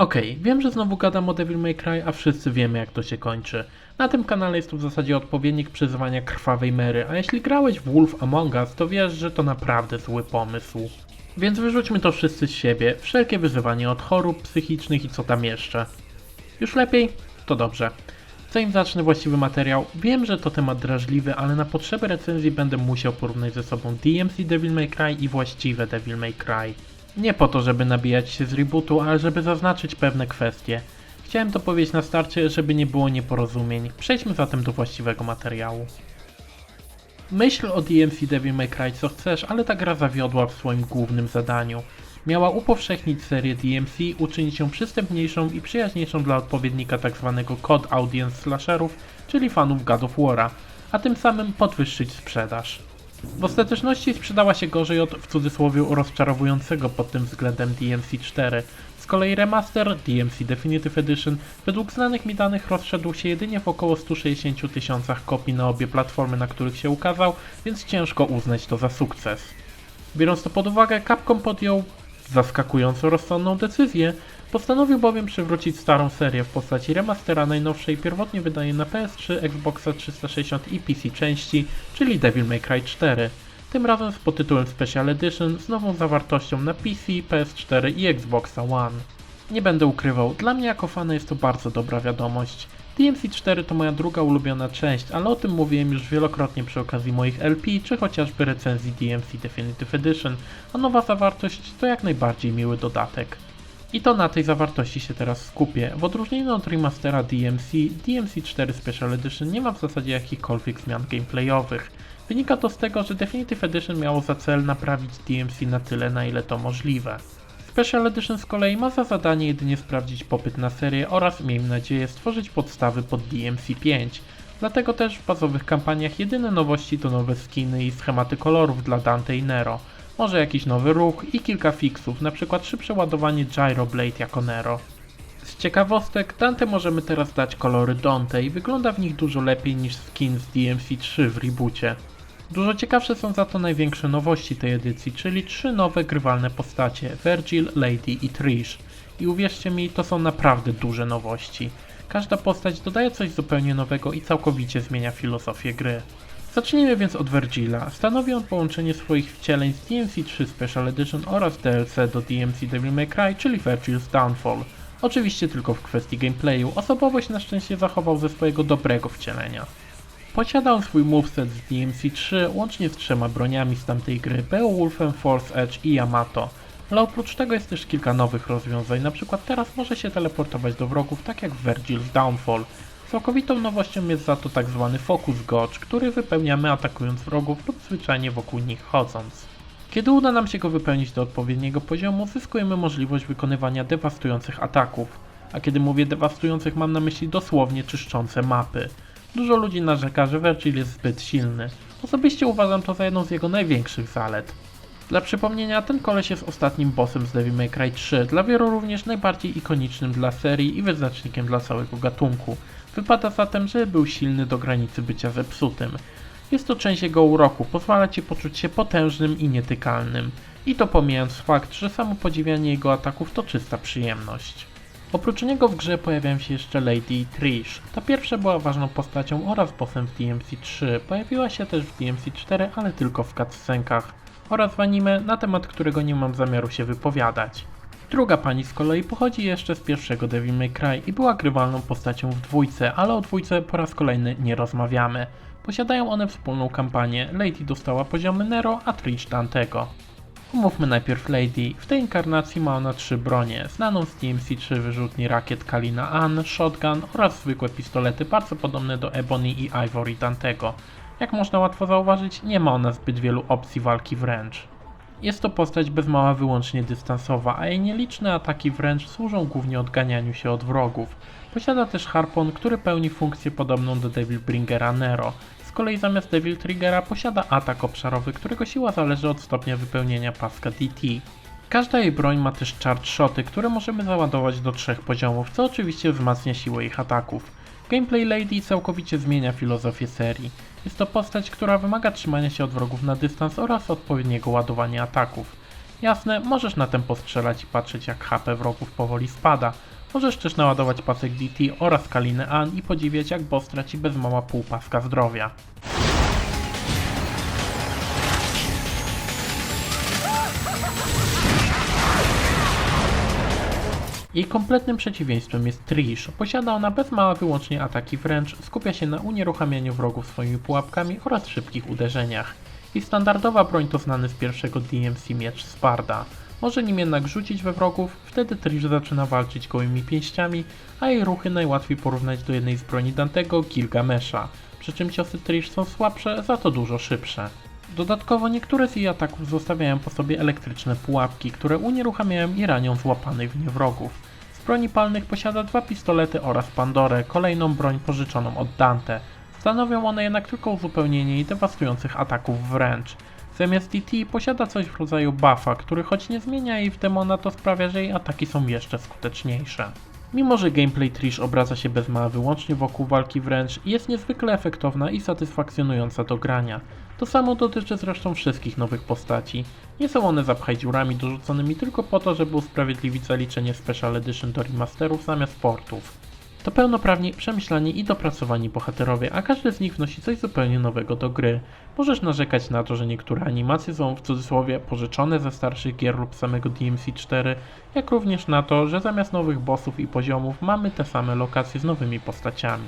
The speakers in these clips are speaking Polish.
Okej, wiem, że znowu gadam o Devil May Cry, a wszyscy wiemy jak to się kończy. Na tym kanale jest to w zasadzie odpowiednik przyzywania krwawej Mary, a jeśli grałeś w Wolf Among Us, to wiesz, że to naprawdę zły pomysł. Więc wyrzućmy to wszyscy z siebie, wszelkie wyzywanie od chorób psychicznych i co tam jeszcze. Już lepiej? To dobrze. Zanim zacznę właściwy materiał, wiem, że to temat drażliwy, ale na potrzeby recenzji będę musiał porównać ze sobą DMC Devil May Cry i właściwe Devil May Cry. Nie po to, żeby nabijać się z rebootu, ale żeby zaznaczyć pewne kwestie. Chciałem to powiedzieć na starcie, żeby nie było nieporozumień. Przejdźmy zatem do właściwego materiału. Myśl o DMC Devil May Cry co chcesz, ale ta gra zawiodła w swoim głównym zadaniu. Miała upowszechnić serię DMC, uczynić ją przystępniejszą i przyjaźniejszą dla odpowiednika tzw. COD Audience Slasherów, czyli fanów God of War'a, a tym samym podwyższyć sprzedaż. W ostateczności sprzedała się gorzej od w cudzysłowie rozczarowującego pod tym względem DMC 4. Z kolei remaster DMC Definitive Edition według znanych mi danych rozszedł się jedynie w około 160 tysiącach kopii na obie platformy, na których się ukazał, więc ciężko uznać to za sukces. Biorąc to pod uwagę, Capcom podjął zaskakująco rozsądną decyzję, postanowił bowiem przywrócić starą serię w postaci remastera najnowszej pierwotnie wydanej na PS3, Xboxa 360 i PC części, czyli Devil May Cry 4. Tym razem z podtytułem Special Edition z nową zawartością na PC, PS4 i Xboxa One. Nie będę ukrywał, dla mnie jako fana jest to bardzo dobra wiadomość. DMC 4 to moja druga ulubiona część, ale o tym mówiłem już wielokrotnie przy okazji moich LP, czy chociażby recenzji DMC Definitive Edition, a nowa zawartość to jak najbardziej miły dodatek. I to na tej zawartości się teraz skupię. W odróżnieniu od remastera DMC, DMC 4 Special Edition nie ma w zasadzie jakichkolwiek zmian gameplayowych. Wynika to z tego, że Definitive Edition miało za cel naprawić DMC na tyle, na ile to możliwe. Special Edition z kolei ma za zadanie jedynie sprawdzić popyt na serię oraz, miejmy nadzieję, stworzyć podstawy pod DMC 5. Dlatego też w bazowych kampaniach jedyne nowości to nowe skiny i schematy kolorów dla Dante i Nero. Może jakiś nowy ruch i kilka fixów, np. szybsze ładowanie Gyroblade jako Nero. Z ciekawostek, Dante możemy teraz dać kolory Dante i wygląda w nich dużo lepiej niż skin z DMC 3 w reboocie. Dużo ciekawsze są za to największe nowości tej edycji, czyli trzy nowe grywalne postacie, Virgil, Lady i Trish. I uwierzcie mi, to są naprawdę duże nowości. Każda postać dodaje coś zupełnie nowego i całkowicie zmienia filozofię gry. Zacznijmy więc od Virgila. Stanowi on połączenie swoich wcieleń z DMC 3 Special Edition oraz DLC do DMC Devil May Cry, czyli Virgil's Downfall. Oczywiście tylko w kwestii gameplayu, osobowość na szczęście zachował ze swojego dobrego wcielenia. Posiada on swój moveset z DMC 3, łącznie z trzema broniami z tamtej gry, Beowulfem, Force Edge i Yamato. Ale oprócz tego jest też kilka nowych rozwiązań, na przykład teraz może się teleportować do wrogów tak jak w Virgil's Downfall. Całkowitą nowością jest za to tak zwany Focus Gotch, który wypełniamy atakując wrogów lub zwyczajnie wokół nich chodząc. Kiedy uda nam się go wypełnić do odpowiedniego poziomu, zyskujemy możliwość wykonywania dewastujących ataków. A kiedy mówię dewastujących, mam na myśli dosłownie czyszczące mapy. Dużo ludzi narzeka, że Virgil jest zbyt silny. Osobiście uważam to za jedną z jego największych zalet. Dla przypomnienia, ten koleś jest ostatnim bossem z Devil May Cry 3, dla wielu również najbardziej ikonicznym dla serii i wyznacznikiem dla całego gatunku. Wypada zatem, że był silny do granicy bycia zepsutym. Jest to część jego uroku, pozwala ci poczuć się potężnym i nietykalnym. I to pomijając fakt, że samo podziwianie jego ataków to czysta przyjemność. Oprócz niego w grze pojawiają się jeszcze Lady i Trish. Ta pierwsza była ważną postacią oraz bossem w DMC 3. Pojawiła się też w DMC 4, ale tylko w cutscenkach. Oraz w anime, na temat którego nie mam zamiaru się wypowiadać. Druga pani z kolei pochodzi jeszcze z pierwszego Devil May Cry i była grywalną postacią w dwójce, ale o dwójce po raz kolejny nie rozmawiamy. Posiadają one wspólną kampanię, Lady dostała poziomy Nero, a Trish Dantego. Omówmy najpierw Lady. W tej inkarnacji ma ona trzy bronie. Znaną z DMC3 wyrzutni rakiet Kalina Ann, shotgun oraz zwykłe pistolety bardzo podobne do Ebony i Ivory Dantego. Jak można łatwo zauważyć, nie ma ona zbyt wielu opcji walki wręcz. Jest to postać bez mała wyłącznie dystansowa, a jej nieliczne ataki wręcz służą głównie odganianiu się od wrogów. Posiada też harpon, który pełni funkcję podobną do Devil Bringera Nero. Z kolei zamiast Devil Triggera posiada atak obszarowy, którego siła zależy od stopnia wypełnienia paska DT. Każda jej broń ma też charge shoty, które możemy załadować do trzech poziomów, co oczywiście wzmacnia siłę ich ataków. Gameplay Lady całkowicie zmienia filozofię serii. Jest to postać, która wymaga trzymania się od wrogów na dystans oraz odpowiedniego ładowania ataków. Jasne, możesz na tempo strzelać i patrzeć jak HP wrogów powoli spada. Możesz też naładować pasek DT oraz kalinę An i podziwiać jak boss traci bez mała pół paska zdrowia. Jej kompletnym przeciwieństwem jest Trish. Posiada ona bez mała wyłącznie ataki wręcz, skupia się na unieruchamianiu wrogów swoimi pułapkami oraz szybkich uderzeniach. I standardowa broń to znany z pierwszego DMC miecz Sparda. Może nim jednak rzucić we wrogów, wtedy Trish zaczyna walczyć gołymi pięściami, a jej ruchy najłatwiej porównać do jednej z broni Dantego Gilgamesha. Przy czym ciosy Trish są słabsze, za to dużo szybsze. Dodatkowo niektóre z jej ataków zostawiają po sobie elektryczne pułapki, które unieruchamiają i ranią złapanych w nie wrogów. Z broni palnych posiada dwa pistolety oraz Pandorę, kolejną broń pożyczoną od Dante. Stanowią one jednak tylko uzupełnienie jej dewastujących ataków wręcz. Zamiast DT posiada coś w rodzaju buffa, który choć nie zmienia jej w demona, to sprawia, że jej ataki są jeszcze skuteczniejsze. Mimo, że gameplay Trish obraca się bez mała wyłącznie wokół walki wręcz, jest niezwykle efektowna i satysfakcjonująca do grania. To samo dotyczy zresztą wszystkich nowych postaci. Nie są one zapchaj dziurami dorzuconymi tylko po to, żeby usprawiedliwić zaliczenie Special Edition do remasterów zamiast portów. To pełnoprawni, przemyślani i dopracowani bohaterowie, a każdy z nich wnosi coś zupełnie nowego do gry. Możesz narzekać na to, że niektóre animacje są w cudzysłowie pożyczone ze starszych gier lub samego DMC4, jak również na to, że zamiast nowych bossów i poziomów mamy te same lokacje z nowymi postaciami.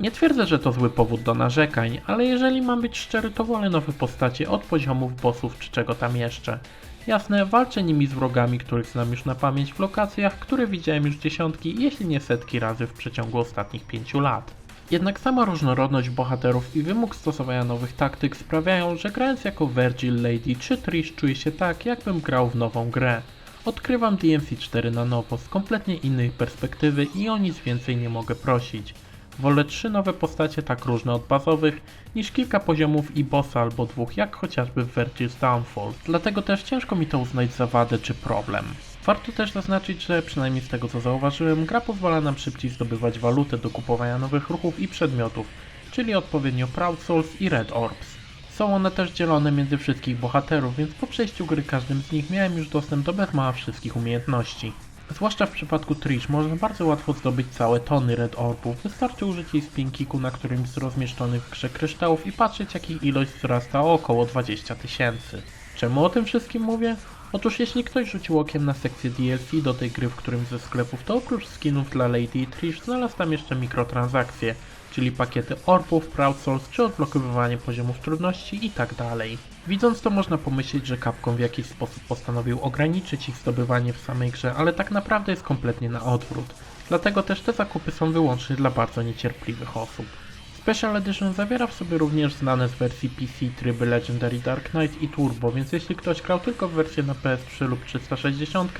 Nie twierdzę, że to zły powód do narzekań, ale jeżeli mam być szczery, to wolę nowe postacie od poziomów bossów czy czego tam jeszcze. Jasne, walczę nimi z wrogami, których znam już na pamięć w lokacjach, które widziałem już dziesiątki, jeśli nie setki razy w przeciągu ostatnich pięciu lat. Jednak sama różnorodność bohaterów i wymóg stosowania nowych taktyk sprawiają, że grając jako Virgil, Lady czy Trish czuję się tak, jakbym grał w nową grę. Odkrywam DMC4 na nowo z kompletnie innej perspektywy i o nic więcej nie mogę prosić. Wolę trzy nowe postacie tak różne od bazowych, niż kilka poziomów i bossa albo dwóch, jak chociażby w Virgil's Downfall. Dlatego też ciężko mi to uznać za wadę czy problem. Warto też zaznaczyć, że przynajmniej z tego co zauważyłem, gra pozwala nam szybciej zdobywać walutę do kupowania nowych ruchów i przedmiotów, czyli odpowiednio Proud Souls i Red Orbs. Są one też dzielone między wszystkich bohaterów, więc po przejściu gry każdym z nich miałem już dostęp do bez mała wszystkich umiejętności. Zwłaszcza w przypadku Trish można bardzo łatwo zdobyć całe tony Red Orbów. Wystarczy użyć jej spinkiku na którymś z rozmieszczonych w grze kryształów i patrzeć jak ich ilość wzrasta o około 20 tysięcy. Czemu o tym wszystkim mówię? Otóż jeśli ktoś rzucił okiem na sekcję DLC do tej gry w którymś ze sklepów, to oprócz skinów dla Lady i Trish znalazł tam jeszcze mikrotransakcje, czyli pakiety orbów, Proud Souls czy odblokowywanie poziomów trudności itd. Widząc to można pomyśleć, że Capcom w jakiś sposób postanowił ograniczyć ich zdobywanie w samej grze, ale tak naprawdę jest kompletnie na odwrót. Dlatego też te zakupy są wyłącznie dla bardzo niecierpliwych osób. Special Edition zawiera w sobie również znane z wersji PC tryby Legendary Dark Knight i Turbo, więc jeśli ktoś grał tylko w wersję na PS3 lub 360,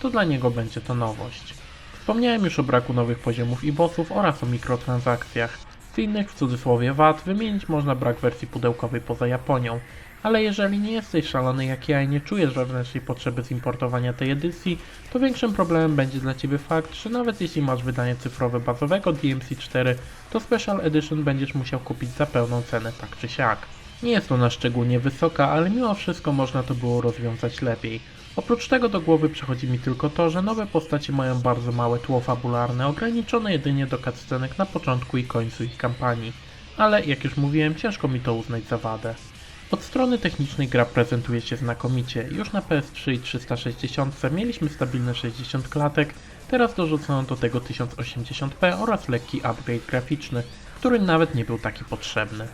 to dla niego będzie to nowość. Wspomniałem już o braku nowych poziomów i bossów oraz o mikrotransakcjach. Z innych w cudzysłowie wad wymienić można brak wersji pudełkowej poza Japonią, ale jeżeli nie jesteś szalony jak ja i nie czujesz wewnętrznej potrzeby zimportowania tej edycji, to większym problemem będzie dla Ciebie fakt, że nawet jeśli masz wydanie cyfrowe bazowego DMC4, to Special Edition będziesz musiał kupić za pełną cenę tak czy siak. Nie jest ona szczególnie wysoka, ale mimo wszystko można to było rozwiązać lepiej. Oprócz tego do głowy przychodzi mi tylko to, że nowe postacie mają bardzo małe tło fabularne, ograniczone jedynie do cutscenek na początku i końcu ich kampanii. Ale jak już mówiłem, ciężko mi to uznać za wadę. Od strony technicznej gra prezentuje się znakomicie. Już na PS3 i 360 mieliśmy stabilne 60 klatek, teraz dorzucono do tego 1080p oraz lekki upgrade graficzny, który nawet nie był taki potrzebny.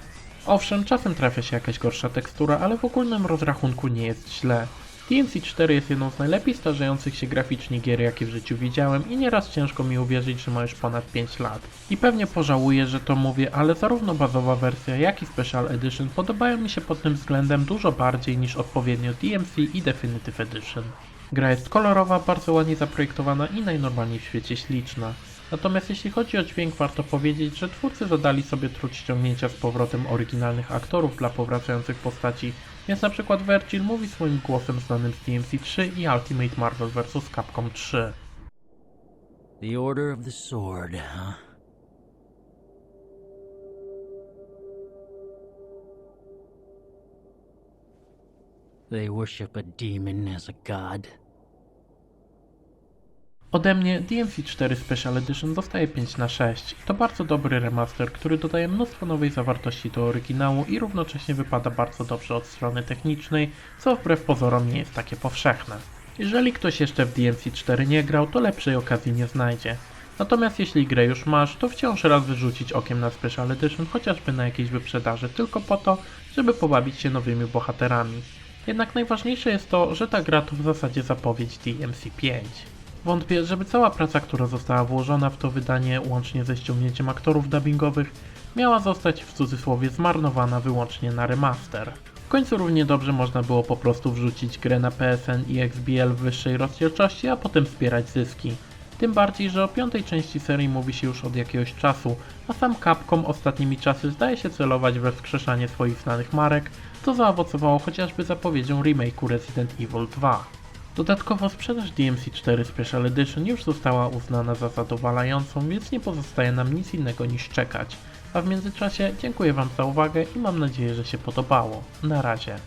Owszem, czasem trafia się jakaś gorsza tekstura, ale w ogólnym rozrachunku nie jest źle. DMC4 jest jedną z najlepiej starzejących się graficznie gier, jakie w życiu widziałem i nieraz ciężko mi uwierzyć, że ma już ponad 5 lat. I pewnie pożałuję, że to mówię, ale zarówno bazowa wersja, jak i Special Edition podobają mi się pod tym względem dużo bardziej niż odpowiednio DMC i Definitive Edition. Gra jest kolorowa, bardzo ładnie zaprojektowana i najnormalniej w świecie śliczna. Natomiast jeśli chodzi o dźwięk, warto powiedzieć, że twórcy zadali sobie trud ściągnięcia z powrotem oryginalnych aktorów dla powracających postaci, więc na przykład Virgil mówi swoim głosem znanym z DMC3 i Ultimate Marvel vs. Capcom 3. The Order of the Sword, huh? They worship a demon as a god. Ode mnie DMC 4 Special Edition dostaje 5 na 6. To bardzo dobry remaster, który dodaje mnóstwo nowej zawartości do oryginału i równocześnie wypada bardzo dobrze od strony technicznej, co wbrew pozorom nie jest takie powszechne. Jeżeli ktoś jeszcze w DMC 4 nie grał, to lepszej okazji nie znajdzie. Natomiast jeśli grę już masz, to wciąż raz wyrzucić okiem na Special Edition, chociażby na jakiejś wyprzedaży, tylko po to, żeby pobawić się nowymi bohaterami. Jednak najważniejsze jest to, że ta gra to w zasadzie zapowiedź DMC 5. Wątpię, żeby cała praca, która została włożona w to wydanie, łącznie ze ściągnięciem aktorów dubbingowych, miała zostać w cudzysłowie zmarnowana wyłącznie na remaster. W końcu równie dobrze można było po prostu wrzucić grę na PSN i XBL w wyższej rozdzielczości, a potem zbierać zyski. Tym bardziej, że o piątej części serii mówi się już od jakiegoś czasu, a sam Capcom ostatnimi czasy zdaje się celować we wskrzeszanie swoich znanych marek, co zaowocowało chociażby zapowiedzią remake'u Resident Evil 2. Dodatkowo sprzedaż DMC4 Special Edition już została uznana za zadowalającą, więc nie pozostaje nam nic innego niż czekać. A w międzyczasie dziękuję Wam za uwagę i mam nadzieję, że się podobało. Na razie.